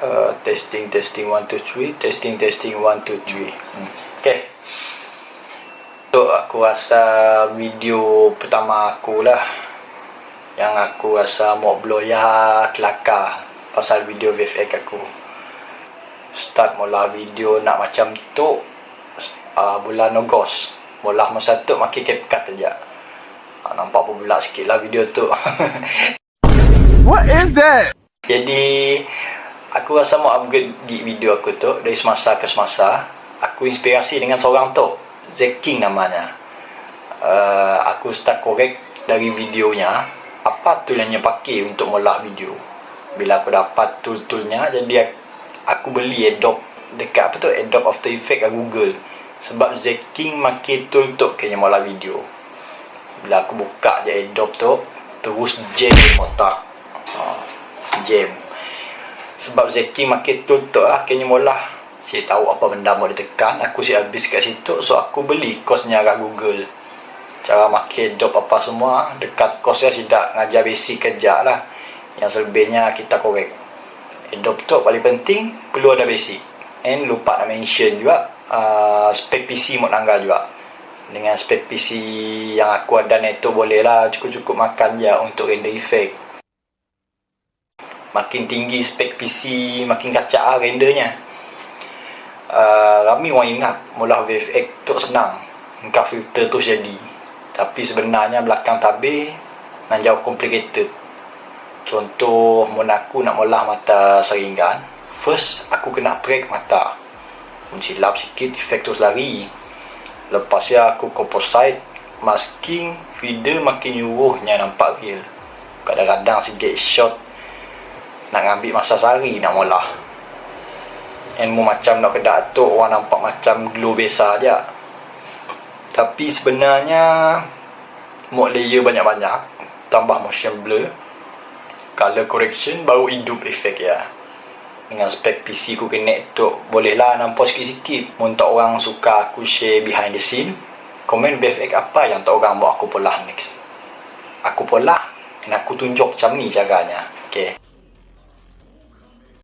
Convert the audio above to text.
Uh, testing testing 1 2 3 testing testing 1 2 3 hmm. okay. So aku rasa video pertama aku lah yang aku rasa mau bloya kelakar pasal video VFX aku. Start mula video nak macam tu uh, bulan Ogos. Mula masa tu makin CapCut aja. Uh, nampak pula sikit lah video tu. What is that? Jadi aku rasa mau upgrade di video aku tu dari semasa ke semasa. Aku inspirasi dengan seorang tu, Zack King namanya. Uh, aku start korek dari videonya apa tool yang dia pakai untuk molah video. Bila aku dapat tool-toolnya jadi aku beli Adobe dekat apa tu Adobe After Effects kat Google. Sebab Zack King pakai tool tu kena molah video. Bila aku buka je Adobe tu terus jam otak. Ha, jam sebab Zeki makin tutup lah akhirnya mula. Saya tahu apa benda mau ditekan aku si habis kat situ so aku beli kosnya kat Google. Cara makin dop apa semua dekat kosnya tidak ngajar basic kerja lah. Yang selebihnya kita korek. Adobe tu paling penting perlu ada basic. And lupa nak mention juga uh, spek PC mau nanggal juga. Dengan spek PC yang aku ada ni tu boleh lah cukup-cukup makan je untuk render effect makin tinggi spek PC makin kacak lah rendernya. Uh, ramai orang ingat mula VFX tu senang engkau filter tu jadi. Tapi sebenarnya belakang tabir nak jauh complicated. Contoh mun aku nak mula mata seringan first aku kena track mata. Mun silap sikit efek tu lari. Lepas ya aku composite masking feeder makin nyuruhnya nampak real. Kadang-kadang sikit shot nak ambil masa sehari nak mula. And mu macam nak kedak tu orang nampak macam glow biasa je tapi sebenarnya mod layer banyak-banyak. Tambah motion blur. Color correction baru hidup efek ya. Dengan spek PC ku connect tu boleh lah nampak sikit-sikit. Untuk orang suka aku share behind the scene. Komen BFX apa yang tak orang buat aku pola next. Aku pola dan aku tunjuk macam ni caranya. Okay